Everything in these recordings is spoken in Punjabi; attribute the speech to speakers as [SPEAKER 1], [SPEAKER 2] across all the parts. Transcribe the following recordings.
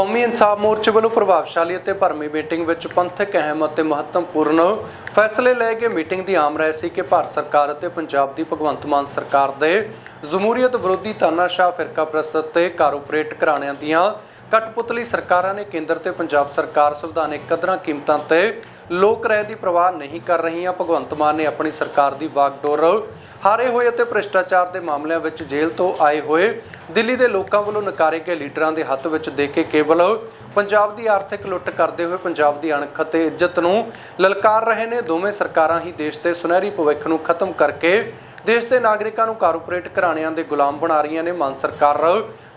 [SPEAKER 1] ਕੌਮੀ ਇਨਸਾਫ ਮੋਰਚੇ ਵੱਲੋਂ ਪ੍ਰਭਾਵਸ਼ਾਲੀ ਅਤੇ ਭਰਮੀ ਮੀਟਿੰਗ ਵਿੱਚ ਪੰਥਕ ਅਹਿਮ ਅਤੇ ਮਹੱਤਵਪੂਰਨ ਫੈਸਲੇ ਲਏ ਗਏ ਮੀਟਿੰਗ ਦੀ ਆਮ ਰਾਏ ਸੀ ਕਿ ਭਾਰਤ ਸਰਕਾਰ ਅਤੇ ਪੰਜਾਬ ਦੀ ਭਗਵੰਤ ਮਾਨ ਸਰਕਾਰ ਦੇ ਜਮਹੂਰੀਅਤ ਵਿਰੋਧੀ ਤਾਨਾਸ਼ਾਹ ਫਿਰਕਾ ਪ੍ਰਸਤ ਤੇ ਕਾਰਪੋਰੇਟ ਘਰਾਣਿਆਂ ਦੀਆਂ ਕਠਪੁਤਲੀ ਸਰਕਾਰਾਂ ਨੇ ਕੇਂਦਰ ਤੇ ਪੰਜਾਬ ਸਰਕਾਰ ਸੰਵਿਧਾਨਿਕ ਕਦਰਾਂ ਕੀਮਤਾਂ ਤੇ ਲੋਕ ਰਾਏ ਦੀ ਪ੍ਰਵਾਹ ਨਹੀਂ ਕਰ ਰਹੀਆਂ। ਭਗਵੰਤ ਮਾਨ ਨੇ ਆਪਣੀ ਸਰਕਾਰ ਦੀ ਵਾਗਡੋਰ ਹਾਰੇ ਹੋਏ ਅਤੇ ਭ੍ਰਿਸ਼ਟਾਚਾਰ ਦੇ ਮਾਮਲਿਆਂ ਵਿੱਚ ਜੇਲ੍ਹ ਤੋਂ ਆਏ ਹੋਏ ਦਿੱਲੀ ਦੇ ਲੋਕਾਂ ਵੱਲੋਂ ਨਕਾਰੇ ਗਏ ਲੀਡਰਾਂ ਦੇ ਹੱਥ ਵਿੱਚ ਦੇ ਕੇ ਕੇਵਲ ਪੰਜਾਬ ਦੀ ਆਰਥਿਕ ਲੁੱਟ ਕਰਦੇ ਹੋਏ ਪੰਜਾਬ ਦੀ ਅਣਖ ਅਤੇ ਇੱਜ਼ਤ ਨੂੰ ਲਲਕਾਰ ਰਹੇ ਨੇ। ਦੋਵੇਂ ਸਰਕਾਰਾਂ ਹੀ ਦੇਸ਼ ਦੇ ਸੁਨਹਿਰੀ ਭਵਿੱਖ ਨੂੰ ਖਤਮ ਕਰਕੇ ਦੇਸ਼ ਦੇ ਨਾਗਰਿਕਾਂ ਨੂੰ ਕਾਰਪੋਰੇਟ ਘਰਾਣਿਆਂ ਦੇ ਗੁਲਾਮ ਬਣਾ ਰਹੀਆਂ ਨੇ। ਮਾਨ ਸਰਕਾਰ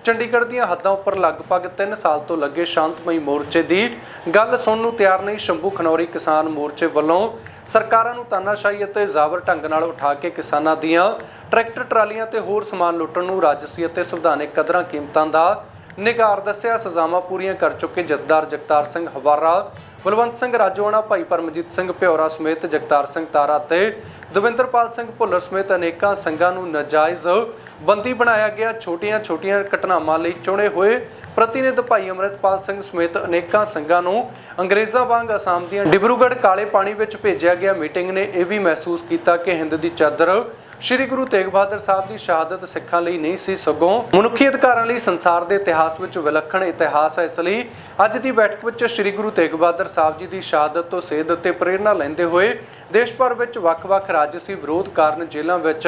[SPEAKER 1] ਚੰਡੀਗੜ੍ਹ ਦੀਆਂ ਹੱਦਾਂ ਉੱਪਰ ਲਗਭਗ 3 ਸਾਲ ਤੋਂ ਲੱਗੇ ਸ਼ਾਂਤਮਈ ਮੋਰਚੇ ਦੀ ਗੱਲ ਸੁਣਨ ਨੂੰ ਤਿਆਰ ਨਹੀਂ, ਸ਼ੰਭੂ ਖਨੌਰੀ ਕਿਸਾਨ ਮੋਰਚੇ ਵੱਲੋਂ ਸਰਕਾਰਾਂ ਨੂੰ ਤਾਨਾਸ਼ਾਹੀ ਅਤੇ ਜ਼ਾਬਰ ਢੰਗ ਨਾਲ ਉਠਾ ਕੇ ਕਿਸਾਨਾਂ ਦੀਆਂ ਟਰੈਕਟਰ, ਟਰਾਲੀਆਂ ਤੇ ਹੋਰ ਸਮਾਨ ਲੁੱਟਣ ਨੂੰ ਰਾਜਸੀ ਅਤੇ ਸੰਵਿਧਾਨਿਕ ਕਦਰਾਂ ਕੀਮਤਾਂ ਦਾ ਨਿਗਾਰ ਦੱਸਿਆ ਸਜ਼ਾਵਾਂ ਪੂਰੀਆਂ ਕਰ ਚੁੱਕੇ ਜਥੇਦਾਰ ਜਗਤਾਰ ਸਿੰਘ ਹਵਾਰਾ, ਬਲਵੰਤ ਸਿੰਘ ਰਾਜੋਆਣਾ ਭਾਈ ਪਰਮਜੀਤ ਸਿੰਘ ਭਿਉਰਾ ਸਮੇਤ ਜਗਤਾਰ ਸਿੰਘ ਤਾਰਾ ਤੇ ਦਵਿੰਦਰਪਾਲ ਸਿੰਘ ਭੁੱਲਰ ਸਮੇਤ ਅਨੇਕਾਂ ਸੰਘਾਂ ਨੂੰ ਨਾਜਾਇਜ਼ ਬੰਦੀ ਬਣਾਇਆ ਗਿਆ। ਛੋਟੀਆਂ-ਛੋਟੀਆਂ ਘਟਨਾਵਾਂ ਲਈ ਚੁਣੇ ਹੋਏ ਪ੍ਰਤੀਨਿਧ ਭਾਈ ਅਮਰਿਤਪਾਲ ਸਿੰਘ ਸਮੇਤ ਅਨੇਕਾਂ ਸੰਘਾਂ ਨੂੰ ਅੰਗਰੇਜ਼ਾਂ ਵਾਂਗ ਅਸਾਮ ਦੀਆਂ ਡਿਬਰੂਗੜ੍ਹ ਕਾਲੇ ਪਾਣੀ ਵਿੱਚ ਭੇਜਿਆ ਗਿਆ। ਮੀਟਿੰਗ ਨੇ ਇਹ ਵੀ ਮਹਿਸੂਸ ਕੀਤਾ ਕਿ ਹਿੰਦ ਦੀ ਚਾਦਰ ਸ਼੍ਰੀ ਗੁਰੂ ਤੇਗ ਬਹਾਦਰ ਸਾਹਿਬ ਦੀ ਸ਼ਹਾਦਤ ਸਿੱਖਾਂ ਲਈ ਨਹੀਂ ਸੀ ਸਗੋਂ ਮਨੁੱਖੀ ਅਧਿਕਾਰਾਂ ਲਈ ਸੰਸਾਰ ਦੇ ਇਤਿਹਾਸ ਵਿੱਚ ਵਿਲੱਖਣ ਇਤਿਹਾਸ ਹੈ। ਇਸ ਲਈ ਅੱਜ ਦੀ ਬੈਠਕ ਵਿੱਚ ਸ਼੍ਰੀ ਗੁਰੂ ਤੇਗ ਬਹਾਦਰ ਸਾਹਿਬ ਜੀ ਦੀ ਸ਼ਹਾਦਤ ਤੋਂ ਸੇਧ ਅਤੇ ਪ੍ਰੇਰਣਾ ਲੈਂਦੇ ਹੋਏ ਦੇਸ਼ ਭਰ ਵਿੱਚ ਵੱਖ-ਵੱਖ ਰਾਜਸੀ ਵਿਰੋਧ ਕਾਰਨ ਜੇਲ੍ਹਾਂ ਵਿੱਚ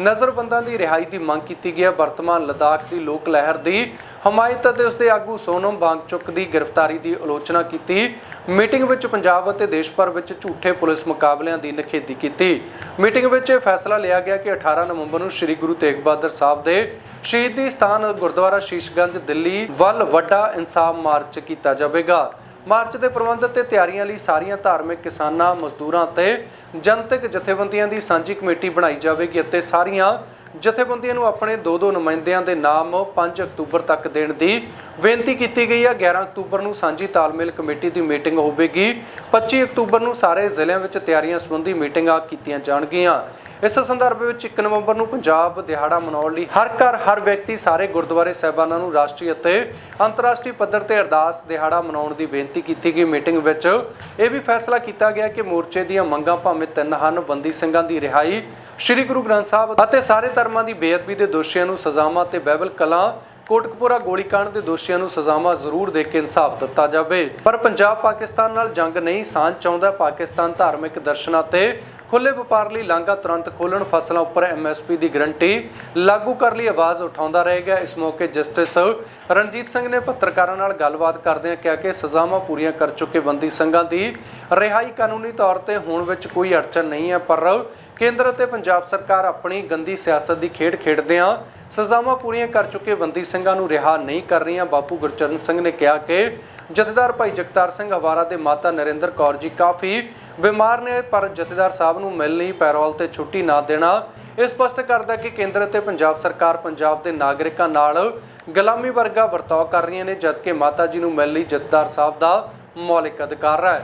[SPEAKER 1] ਨਜ਼ਰਬੰਦਾਂ ਦੀ ਰਿਹਾਈ ਦੀ ਮੰਗ ਕੀਤੀ ਗਈ ਹੈ। ਵਰਤਮਾਨ ਲਦਾਖ ਦੀ ਲੋਕ ਲਹਿਰ ਦੀ ਹਮਾਇਤ ਅਤੇ ਉਸਦੇ ਆਗੂ ਸੋਨਮ ਵਾਂਗਚੁਕ ਦੀ ਗ੍ਰਿਫਤਾਰੀ ਦੀ ਆਲੋਚਨਾ ਕੀਤੀ। ਮੀਟਿੰਗ ਵਿੱਚ ਪੰਜਾਬ ਅਤੇ ਦੇਸ਼ ਭਰ ਵਿੱਚ ਝੂਠੇ ਪੁਲਿਸ ਮੁਕਾਬਲਿਆਂ ਦੀ ਨਿਖੇਧੀ ਕੀਤੀ। ਮੀਟਿੰਗ ਵਿੱਚ ਇਹ ਫੈਸਲਾ ਲਿਆ ਗਿਆ ਕਿ 18 ਨਵੰਬਰ ਨੂੰ ਸ੍ਰੀ ਗੁਰੂ ਤੇਗ ਬਹਾਦਰ ਸਾਹਿਬ ਦੇ ਸ਼ਹੀਦੀ ਸਥਾਨ ਗੁਰਦੁਆਰਾ ਸ਼ੀਸ਼ਗੰਜ, ਦਿੱਲੀ ਵੱਲ ਵੱਡਾ ਇਨਸਾਫ ਮਾਰਚ ਕੀਤਾ ਜਾਵੇਗਾ। ਮਾਰਚ ਦੇ ਪ੍ਰਬੰਧ ਤੇ ਤਿਆਰੀਆਂ ਲਈ ਸਾਰੀਆਂ ਧਾਰਮਿਕ ਕਿਸਾਨਾਂ, ਮਜ਼ਦੂਰਾਂ ਤੇ ਜਨਤਕ ਜਥੇਬੰਦੀਆਂ ਦੀ ਸਾਂਝੀ ਕਮੇਟੀ ਬਣਾਈ ਜਾਵੇਗੀ ਅਤੇ ਸਾਰੀਆਂ ਜਥੇਬੰਦੀਆਂ ਨੂੰ ਆਪਣੇ ਦੋ ਦੋ ਨੁਮਾਇੰਦਿਆਂ ਦੇ ਨਾਮ 5 ਅਕਤੂਬਰ ਤੱਕ ਦੇਣ ਦੀ ਬੇਨਤੀ ਕੀਤੀ ਗਈ ਹੈ। 11 ਅਕਤੂਬਰ ਨੂੰ ਸਾਂਝੀ ਤਾਲਮੇਲ ਕਮੇਟੀ ਦੀ ਮੀਟਿੰਗ ਹੋਵੇਗੀ। 25 ਅਕਤੂਬਰ ਨੂੰ ਸਾਰੇ ਜ਼ਿਲ੍ਹਿਆਂ ਵਿੱਚ ਤਿਆਰੀਆਂ ਸੰਬੰਧੀ ਮੀਟਿੰਗਾਂ ਕੀਤੀਆਂ ਜਾਣਗੀਆਂ। ਇਸ ਸੰਦਰਭ ਵਿੱਚ 1 ਨਵੰਬਰ ਨੂੰ ਪੰਜਾਬ ਦਿਹਾੜਾ ਮਨਾਉਣ ਲਈ ਹਰ ਘਰ, ਹਰ ਵਿਅਕਤੀ, ਸਾਰੇ ਗੁਰਦੁਆਰੇ ਸਾਹਿਬਾਨਾਂ ਨੂੰ ਰਾਸ਼ਟਰੀ ਅਤੇ ਅੰਤਰਰਾਸ਼ਟਰੀ ਪੱਧਰ ਤੇ ਅਰਦਾਸ ਦਿਹਾੜਾ ਮਨਾਉਣ ਦੀ ਬੇਨਤੀ ਕੀਤੀ ਗਈ। ਮੀਟਿੰਗ ਵਿੱਚ ਇਹ ਵੀ ਫੈਸਲਾ ਕੀਤਾ ਗਿਆ ਕਿ ਮੋਰਚੇ ਦੀਆਂ ਮੰਗਾਂ ਭਾਵੇਂ ਤਿੰਨ ਹਨ ਬੰਦੀ ਸਿੰਘਾਂ ਦੀ ਰਿਹਾਈ, ਸ੍ਰੀ ਗੁਰੂ ਗ੍ਰੰਥ ਸਾਹਿਬ ਅਤੇ ਸਾਰੇ ਧਰਮਾਂ ਦੀ ਬੇਅਦਬੀ ਦੇ ਦੋਸ਼ੀਆਂ ਨੂੰ ਸਜ਼ਾਵਾਂ ਤੇ ਬਹਿਬਲ ਕਲਾਂ, ਕੋਟਕਪੂਰਾ ਗੋਲੀकांड ਦੇ ਦੋਸ਼ੀਆਂ ਨੂੰ ਸਜ਼ਾਵਾਂ ਜ਼ਰੂਰ ਦੇ ਕੇ ਇਨਸਾਫ ਦਿੱਤਾ ਜਾਵੇ। ਪਰ ਪੰਜਾਬ ਪਾਕਿਸਤਾਨ ਨਾਲ ਜੰਗ ਨਹੀਂ, ਸਾਂਝ ਚਾਹੁੰਦਾ ਪਾਕਿਸਤਾਨ ਧਾਰਮਿਕ ਦਰਸ਼ਨਾਂ ਤੇ ਖੁੱਲੇ ਵਪਾਰ ਲਈ ਲਾਂਘਾ ਤੁਰੰਤ ਖੋਲਣ ਫਸਲਾਂ ਉੱਪਰ ਐਮਐਸਪੀ ਦੀ ਗਰੰਟੀ। ਲਾਗੂ ਕਰ ਲਈ ਆਵਾਜ਼ ਉਠਾਉਂਦਾ ਰਹੇਗਾ ਇਸ ਮੌਕੇ ਜਸਟਿਸ ਰਣਜੀਤ ਸਿੰਘ ਨੇ ਪੱਤਰਕਾਰਾਂ ਨਾਲ ਗੱਲਬਾਤ ਕਰਦਿਆਂ ਕਿਹਾ ਕਿ ਸਜ਼ਾਵਾਂ ਪੂਰੀਆਂ ਕਰ ਚੁੱਕੇ ਬੰਦੀ ਸਿੰਘਾਂ ਦੀ ਰਿਹਾਈ ਕਾਨੂੰਨੀ ਤੌਰ ਤੇ ਹੋਣ ਵਿੱਚ ਕੋਈ ਅੜਚਨ ਨਹੀਂ ਹੈ, ਪਰ ਕੇਂਦਰ ਅਤੇ ਪੰਜਾਬ ਸਰਕਾਰ ਆਪਣੀ ਗੰਦੀ ਸਿਆਸਤ ਦੀ ਖੇਡ ਖੇਡਦਿਆਂ ਸਜ਼ਾਵਾਂ ਪੂਰੀਆਂ ਕਰ ਚੁੱਕੇ ਬੰਦੀ ਸਿੰਘਾਂ ਨੂੰ ਰਿਹਾ ਨਹੀਂ ਕਰ ਰਹੀਆਂ। ਬਾਪੂ ਗੁਰਚਰਨ ਸਿੰਘ ਨੇ ਕਿਹਾ ਕਿ ਜਥੇਦਾਰ ਭਾਈ ਜਗਤਾਰ ਸਿੰਘ ਹਵਾਰਾ ਦੇ ਮਾਤਾ ਨਰਿੰਦਰ ਕੌਰ ਜੀ ਕਾਫੀ ਬਿਮਾਰ ਨੇ ਪਰ ਜਥੇਦਾਰ ਸਾਹਿਬ ਨੂੰ ਮਿਲਣੀ ਪੈਰੋਲ ਤੇ ਛੁੱਟੀ ਨਾ ਦੇਣਾ। ਇਹ ਸਪਸ਼ਟ ਕਰਦਾ ਕਿ ਕੇਂਦਰ ਅਤੇ ਪੰਜਾਬ ਸਰਕਾਰ ਪੰਜਾਬ ਦੇ ਨਾਗਰਿਕਾਂ ਨਾਲ ਗੁਲਾਮੀ ਵਰਗਾ ਵਰਤਾਓ ਕਰ ਰਹੀਆਂ ਨੇ, ਜਦਕਿ ਮਾਤਾ ਜੀ ਨੂੰ ਮਿਲਣ ਲਈ ਜਥੇਦਾਰ ਸਾਹਿਬ ਦਾ ਮੌਲਿਕ ਅਧਿਕਾਰ ਹੈ।